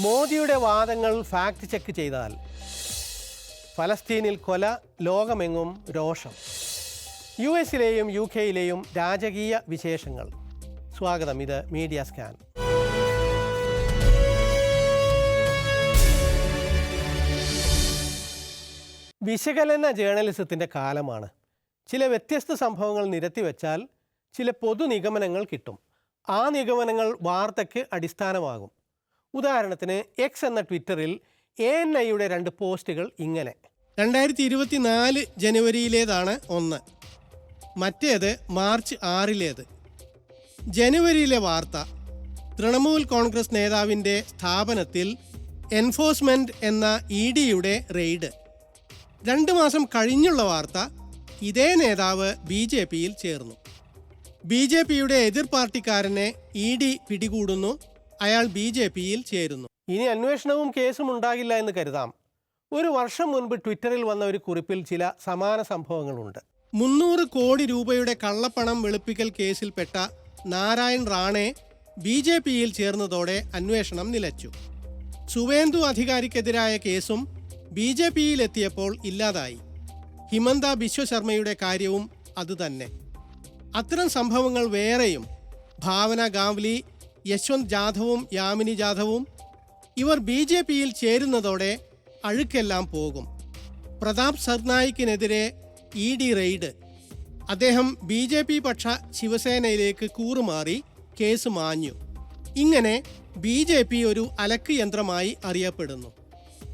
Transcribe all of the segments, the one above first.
മോദിയുടെ വാദങ്ങൾ fact check ചെയ്താൽ ഫലസ്തീനിൽ കൊല ലോകമെങ്ങും രോഷം. യു എസിലെയും യു കെയിലെയും രാജകീയ വിശേഷങ്ങൾ. സ്വാഗതം ഇത് മീഡിയ സ്കാൻ. വിശകലന ജേർണലിസത്തിന്റെ കാലമാണ്. ചില വ്യത്യസ്ത സംഭവങ്ങൾ നിരത്തിവെച്ചാൽ ചില പൊതു നിഗമനങ്ങൾ കിട്ടും. ആ നിഗമനങ്ങൾ വാർത്തയ്ക്ക് അടിസ്ഥാനമാകും. ഉദാഹരണത്തിന് എക്സ് എന്ന ട്വിറ്ററിൽ എ എൻ ഐയുടെ രണ്ട് പോസ്റ്റുകൾ ഇങ്ങനെ. രണ്ടായിരത്തി ഇരുപത്തിനാല് ജനുവരിയിലേതാണ് ഒന്ന്. മറ്റേത് മാർച്ച് ആറിലേത്. ജനുവരിയിലെ വാർത്ത തൃണമൂൽ കോൺഗ്രസ് നേതാവിന്റെ സ്ഥാപനത്തിൽ എൻഫോഴ്സ്മെന്റ് എന്ന ഇ ഡിയുടെ റെയ്ഡ്. രണ്ട് മാസം കഴിഞ്ഞുള്ള വാർത്ത ഇതേ നേതാവ് ബി ജെ പിയിൽ ചേർന്നു. ബി ജെ പിയുടെ എതിർ പാർട്ടിക്കാരനെ ഇ ഡി പിടികൂടുന്നു. അയാൾ ബി ജെ പിയിൽ ചേരുന്നു. ഇനി അന്വേഷണവും കേസും ഉണ്ടാകില്ല എന്ന് കരുതാം. ഒരു വർഷം മുൻപ് ട്വിറ്ററിൽ വന്ന ഒരു കുറിപ്പിൽ ചില സമാന സംഭവങ്ങളുണ്ട്. മുന്നൂറ് കോടി രൂപയുടെ കള്ളപ്പണം വെളുപ്പിക്കൽ കേസിൽപ്പെട്ട നാരായൺ റാണെ ബി ജെ പിയിൽ ചേർന്നതോടെ അന്വേഷണം നിലച്ചു. സുവേന്ദു അധികാരിക്കെതിരായ കേസും ബി ജെ പിയിലെത്തിയപ്പോൾ ഇല്ലാതായി. ഹിമന്ത ബിശ്വശർമ്മയുടെ കാര്യവും അതുതന്നെ. അത്തരം സംഭവങ്ങൾ വേറെയും. ഭാവന ഗാംവ്ലി യശ്വന്ത് ജാധവും യാമിനി ജാധവും ഇവർ ബി ജെ പിയിൽ ചേരുന്നതോടെ അഴുക്കെല്ലാം പോകും. പ്രതാപ് സർനായിക്കിനെതിരെ ഇ ഡി റെയ്ഡ്. അദ്ദേഹം ബി ജെ പി പക്ഷ ശിവസേനയിലേക്ക് കൂറുമാറി കേസ് മാഞ്ഞു. ഇങ്ങനെ ബി ജെ പി ഒരു അലക്ക് യന്ത്രമായി അറിയപ്പെടുന്നു.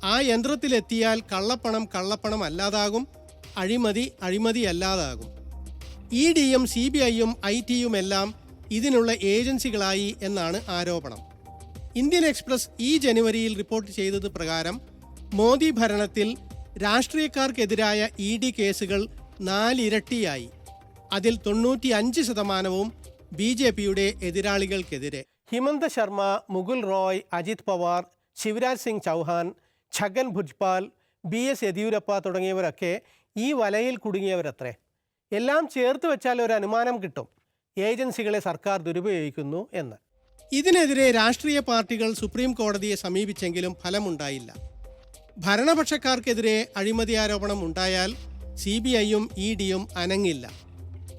ആ യന്ത്രത്തിലെത്തിയാൽ കള്ളപ്പണം കള്ളപ്പണം അല്ലാതാകും അഴിമതി അഴിമതി അല്ലാതാകും. ഇ ഡിയും സി ബി ഐയും ഐ ടിയും എല്ലാം ഇതിനുള്ള ഏജൻസികളായി എന്നാണ് ആരോപണം. ഇന്ത്യൻ എക്സ്പ്രസ് ഈ ജനുവരിയിൽ റിപ്പോർട്ട് ചെയ്തത് പ്രകാരം മോദി ഭരണത്തിൽ രാഷ്ട്രീയക്കാർക്കെതിരായ ഇ ഡി കേസുകൾ നാലിരട്ടിയായി. അതിൽ തൊണ്ണൂറ്റി അഞ്ച് ശതമാനവും ബി ജെ പിയുടെ എതിരാളികൾക്കെതിരെ. ഹിമന്ത ശർമ്മ മുകുൽ റോയ് അജിത് പവാർ ശിവരാജ് സിംഗ് ചൗഹാൻ ഛഗൻ ഭുജ്പാൽ ബി എസ് യെദ്യൂരപ്പ തുടങ്ങിയവരൊക്കെ ഈ വലയിൽ കുടുങ്ങിയവരത്രേ. എല്ലാം ചേർത്ത് വെച്ചാൽ ഒരു അനുമാനം കിട്ടും. ഏജൻസികളെ സർക്കാർ ദുരുപയോഗിക്കുന്നു എന്ന്. ഇതിനെതിരെ രാഷ്ട്രീയ പാർട്ടികൾ സുപ്രീം കോടതിയെ സമീപിച്ചെങ്കിലും ഫലമുണ്ടായില്ല. ഭരണപക്ഷക്കാർക്കെതിരെ അഴിമതി ആരോപണം ഉണ്ടായാൽ സി ബി ഐയും ഇ ഡിയും അനങ്ങില്ല.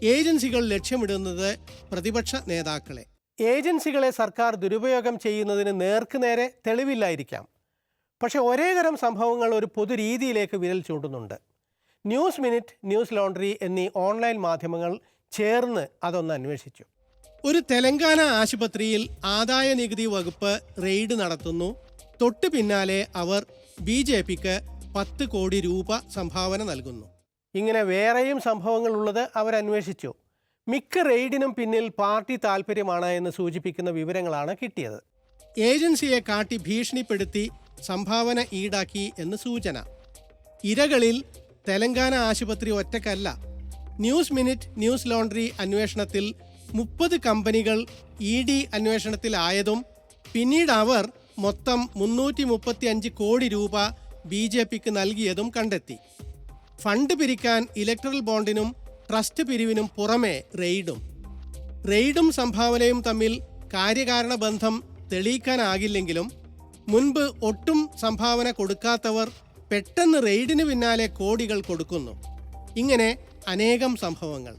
ഏജൻസികൾ ലക്ഷ്യമിടുന്നത് പ്രതിപക്ഷ നേതാക്കളെ. ഏജൻസികളെ സർക്കാർ ദുരുപയോഗം ചെയ്യുന്നതിന് നേർക്കുനേരെ തെളിവില്ലായിരിക്കാം. പക്ഷെ ഒരേ തരം സംഭവങ്ങൾ ഒരു പൊതു രീതിയിലേക്ക് വിരൽ ചൂണ്ടുന്നുണ്ട്. ന്യൂസ് മിനിറ്റ് ന്യൂസ് ലോണ്ടറി എന്നീ ഓൺലൈൻ മാധ്യമങ്ങൾ ചേർന്ന് അതൊന്ന് അന്വേഷിച്ചു. ഒരു തെലങ്കാന ആശുപത്രിയിൽ ആദായ നികുതി വകുപ്പ് റെയ്ഡ് നടത്തുന്നു. തൊട്ടു പിന്നാലെ അവർ ബി ജെ പിക്ക് പത്ത് കോടി രൂപ സംഭാവന നൽകുന്നു. ഇങ്ങനെ വേറെയും സംഭവങ്ങൾ ഉള്ളത് അവരന്വേഷിച്ചു മിക്ക റെയ്ഡിനും പിന്നിൽ പാർട്ടി താല്പര്യമാണ് എന്ന് സൂചിപ്പിക്കുന്ന വിവരങ്ങളാണ് കിട്ടിയത്. ഏജൻസിയെ കാട്ടി ഭീഷണിപ്പെടുത്തി സംഭാവന ഈടാക്കി എന്ന് സൂചന. ഇരകളിൽ തെലങ്കാന ആശുപത്രി ഒറ്റക്കല്ല ന്യൂസ് മിനിറ്റ് ന്യൂസ് ലോണ്ടറി അന്വേഷണത്തിൽ മുപ്പത് കമ്പനികൾ ഇ ഡി അന്വേഷണത്തിലായതും പിന്നീട് അവർ മൊത്തം മുന്നൂറ്റി മുപ്പത്തി അഞ്ച് കോടി രൂപ ബി ജെ പിക്ക് നൽകിയതും കണ്ടെത്തി. ഫണ്ട് പിരിക്കാൻ ഇലക്ട്രൽ ബോണ്ടിനും ട്രസ്റ്റ് പിരിവിനും പുറമെ റെയ്ഡും. റെയ്ഡും സംഭാവനയും തമ്മിൽ കാര്യകാരണ ബന്ധം തെളിയിക്കാനാകില്ലെങ്കിലും മുൻപ് ഒട്ടും സംഭാവന കൊടുക്കാത്തവർ പെട്ടെന്ന് റെയ്ഡിന് പിന്നാലെ കോടികൾ കൊടുക്കുന്നു. ഇങ്ങനെ അനേകം സംഭവങ്ങൾ.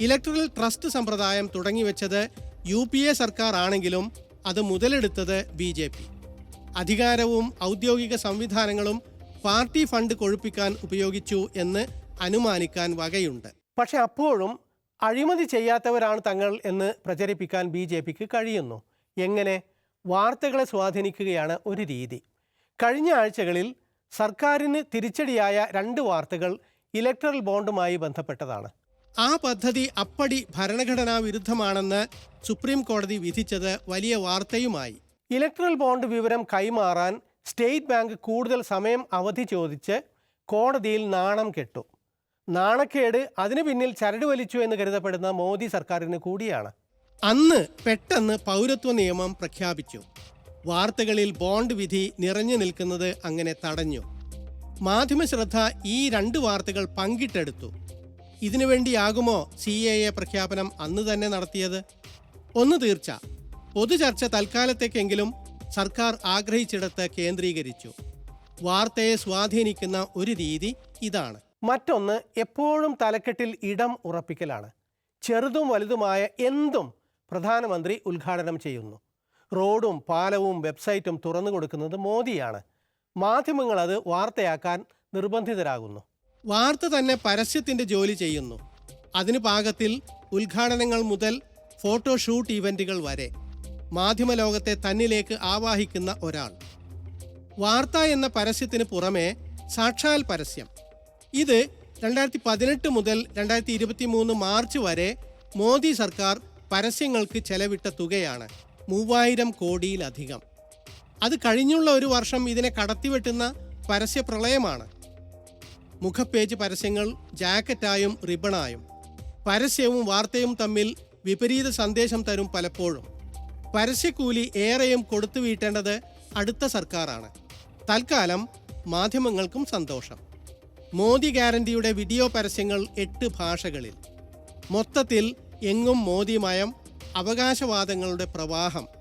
ഇലക്ട്രൽ ട്രസ്റ്റ് സമ്പ്രദായം തുടങ്ങിവെച്ചത് യു പി എ സർക്കാർ ആണെങ്കിലും അത് മുതലെടുത്തത് ബി ജെ പി. അധികാരവും ഔദ്യോഗിക സംവിധാനങ്ങളും പാർട്ടി ഫണ്ട് കൊഴുപ്പിക്കാൻ ഉപയോഗിച്ചു എന്ന് അനുമാനിക്കാൻ വകയുണ്ട്. പക്ഷെ അപ്പോഴും അഴിമതി ചെയ്യാത്തവരാണ് തങ്ങൾ എന്ന് പ്രചരിപ്പിക്കാൻ ബി ജെ പിക്ക് കഴിയുന്നു. എങ്ങനെ? വാർത്തകളെ സ്വാധീനിക്കുകയാണ് ഒരു രീതി. കഴിഞ്ഞ ആഴ്ചകളിൽ സർക്കാരിന് തിരിച്ചടിയായ രണ്ട് വാർത്തകൾ ഇലക്ട്രൽ ബോണ്ടുമായി ബന്ധപ്പെട്ടതാണ്. ആ പദ്ധതി അപ്പടി ഭരണഘടനാ വിരുദ്ധമാണെന്ന് സുപ്രീം കോടതി വിധിച്ചത് വലിയ വാർത്തയുമായി. ഇലക്ട്രൽ ബോണ്ട് വിവരം കൈമാറാൻ സ്റ്റേറ്റ് ബാങ്ക് കൂടുതൽ സമയം അവധി ചോദിച്ച് കോടതിയിൽ നാണം കെട്ടു. നാണക്കേട് അതിനു പിന്നിൽ ചരട് വലിച്ചു എന്ന് കരുതപ്പെടുന്ന മോദി സർക്കാരിന് കൂടിയാണ്. അന്ന് പെട്ടെന്ന് പൗരത്വ നിയമം പ്രഖ്യാപിച്ചു. വാർത്തകളിൽ ബോണ്ട് വിധി നിറഞ്ഞു നിൽക്കുന്നത് അങ്ങനെ തടഞ്ഞു. മാധ്യമശ്രദ്ധ ഈ രണ്ട് വാർത്തകൾ പങ്കിട്ടെടുത്തു. ഇതിനുവേണ്ടിയാകുമോ സി എ എ പ്രഖ്യാപനം അന്ന് തന്നെ നടത്തിയത്? ഒന്ന് തീർച്ച. പൊതുചർച്ച തൽക്കാലത്തേക്കെങ്കിലും സർക്കാർ ആഗ്രഹിച്ചിടത്ത് കേന്ദ്രീകരിച്ചു. വാർത്തയെ സ്വാധീനിക്കുന്ന ഒരു രീതി ഇതാണ്. മറ്റൊന്ന് എപ്പോഴും തലക്കെട്ടിൽ ഇടം ഉറപ്പിക്കലാണ്. ചെറുതും വലുതുമായ എന്തും പ്രധാനമന്ത്രി ഉദ്ഘാടനം ചെയ്യുന്നു. റോഡും പാലവും വെബ്സൈറ്റും തുറന്നു കൊടുക്കുന്നത് മോദിയാണ്. മാധ്യമങ്ങൾ അത് വാർത്തയാക്കാൻ നിർബന്ധിതരാകുന്നു. വാർത്ത തന്നെ പരസ്യത്തിന്റെ ജോലി ചെയ്യുന്നു. അതിന് പാകത്തിൽ ഉദ്ഘാടനങ്ങൾ മുതൽ ഫോട്ടോഷൂട്ട് ഇവന്റുകൾ വരെ മാധ്യമ ലോകത്തെ തന്നിലേക്ക് ആവാഹിക്കുന്ന ഒരാൾ. വാർത്ത എന്ന പരസ്യത്തിന് പുറമെ സാക്ഷാൽ പരസ്യം. ഇത് രണ്ടായിരത്തി പതിനെട്ട് മുതൽ രണ്ടായിരത്തി ഇരുപത്തി മൂന്ന് മാർച്ച് വരെ മോദി സർക്കാർ പരസ്യങ്ങൾക്ക് ചെലവിട്ട തുകയാണ് മൂവായിരം കോടിയിലധികം. അത് കഴിഞ്ഞുള്ള ഒരു വർഷം ഇതിനെ കടത്തിവെട്ടുന്ന പരസ്യ പ്രളയമാണ്. മുഖപ്പേജ് പരസ്യങ്ങൾ ജാക്കറ്റായും റിബണായും പരസ്യവും വാർത്തയും തമ്മിൽ വിപരീത സന്ദേശം തരും പലപ്പോഴും. പരസ്യക്കൂലി ഏറെയും കൊടുത്തു വീട്ടേണ്ടത് അടുത്ത സർക്കാരാണ്. തൽക്കാലം മാധ്യമങ്ങൾക്കും സന്തോഷം. മോദി ഗ്യാരണ്ടിയുടെ വീഡിയോ പരസ്യങ്ങൾ എട്ട് ഭാഷകളിൽ. മൊത്തത്തിൽ എങ്ങും മോദിമയം അവകാശവാദങ്ങളുടെ പ്രവാഹം.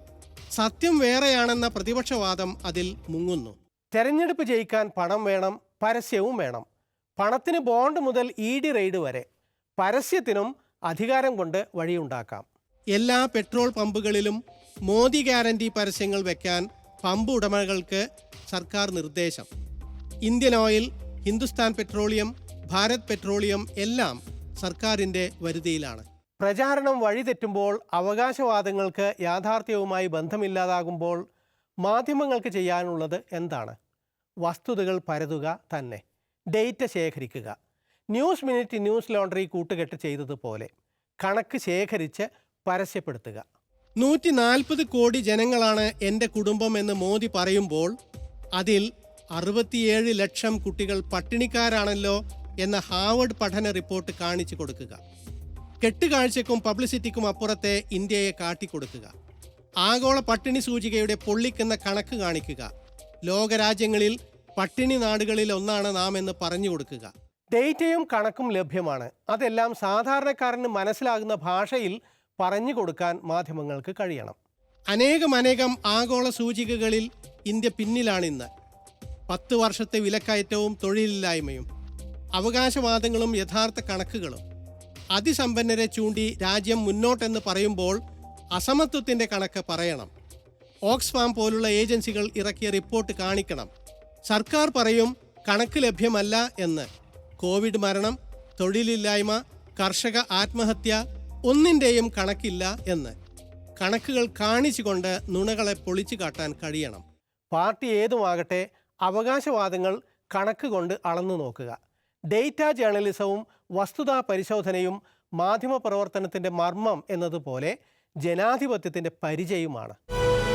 സത്യം വേറെയാണെന്ന പ്രതിപക്ഷവാദം അതിൽ മുങ്ങുന്നു. തെരഞ്ഞെടുപ്പ് ജയിക്കാൻ പണം വേണം പരസ്യവും വേണം. പണത്തിന് ബോണ്ട് മുതൽ ഇ ഡി റെയ്ഡ് വരെ. പരസ്യത്തിനും അധികാരം കൊണ്ട് വഴിയുണ്ടാക്കാം. എല്ലാ പെട്രോൾ പമ്പുകളിലും മോദി ഗ്യാരണ്ടി പരസ്യങ്ങൾ വെക്കാൻ പമ്പ് ഉടമകൾക്ക് സർക്കാർ നിർദ്ദേശം. Indian Oil Hindustan Petroleum Bharat Petroleum എല്ലാം സർക്കാരിന്റെ വരുതിയിലാണ്. പ്രചാരണം വഴിതെറ്റുമ്പോൾ അവകാശവാദങ്ങൾക്ക് യാഥാർത്ഥ്യവുമായി ബന്ധമില്ലാതാകുമ്പോൾ മാധ്യമങ്ങൾക്ക് ചെയ്യാനുള്ളത് എന്താണ്? വസ്തുതകൾ പരതുക തന്നെ. ഡേറ്റ ശേഖരിക്കുക. ന്യൂസ് മിനിറ്റ് ന്യൂസ് ലോണ്ടറി കൂട്ടുകെട്ട് ചെയ്തതുപോലെ കണക്ക് ശേഖരിച്ച് പരസ്യപ്പെടുത്തുക. നൂറ്റി നാൽപ്പത് കോടി ജനങ്ങളാണ് എന്റെ കുടുംബം എന്ന് മോദി പറയുമ്പോൾ അതിൽ അറുപത്തിയേഴ് ലക്ഷം കുട്ടികൾ പട്ടിണിക്കാരാണല്ലോ എന്ന ഹാർവർഡ് പഠന റിപ്പോർട്ട് കാണിച്ചു കൊടുക്കുക. കെട്ടുകാഴ്ചക്കും പബ്ലിസിറ്റിക്കും അപ്പുറത്തെ ഇന്ത്യയെ കാട്ടിക്കൊടുക്കുക. ആഗോള പട്ടിണി സൂചികയുടെ പൊള്ളിക്കുന്ന കണക്ക് കാണിക്കുക. ലോകരാജ്യങ്ങളിൽ പട്ടിണി നാടുകളിൽ ഒന്നാണ് നാം എന്ന് പറഞ്ഞു കൊടുക്കുക. ഡേറ്റയും കണക്കും ലഭ്യമാണ്. അതെല്ലാം സാധാരണക്കാരന് മനസ്സിലാകുന്ന ഭാഷയിൽ പറഞ്ഞു കൊടുക്കാൻ മാധ്യമങ്ങൾക്ക് കഴിയണം. അനേകം അനേകം ആഗോള സൂചികകളിൽ ഇന്ത്യ പിന്നിലാണ് ഇന്ന് പത്ത് വർഷത്തെ വിലക്കയറ്റവും തൊഴിലില്ലായ്മയും അവകാശവാദങ്ങളും യഥാർത്ഥ കണക്കുകളും. അതിസമ്പന്നരെ ചൂണ്ടി രാജ്യം മുന്നോട്ടെന്ന് പറയുമ്പോൾ അസമത്വത്തിന്റെ കണക്ക് പറയണം. ഓക്സ്ഫാം പോലുള്ള ഏജൻസികൾ ഇറക്കിയ റിപ്പോർട്ട് കാണിക്കണം. സർക്കാർ പറയും കണക്ക് ലഭ്യമല്ല എന്ന്. കോവിഡ് മരണം തൊഴിലില്ലായ്മ കർഷക ആത്മഹത്യ ഒന്നിന്റെയും കണക്കില്ല എന്ന്. കണക്കുകൾ കാണിച്ചുകൊണ്ട് നുണകളെ പൊളിച്ചു കാട്ടാൻ കഴിയണം. പാർട്ടി ഏതുമാകട്ടെ അവകാശവാദങ്ങൾ കണക്ക് കൊണ്ട് അളന്നു നോക്കുക. ഡേറ്റ ജേർണലിസവും വസ്തുതാ പരിശോധനയും മാധ്യമ പ്രവർത്തനത്തിന്റെ മർമ്മം എന്നതുപോലെ ജനാധിപത്യത്തിന്റെ പരിചയമാണ്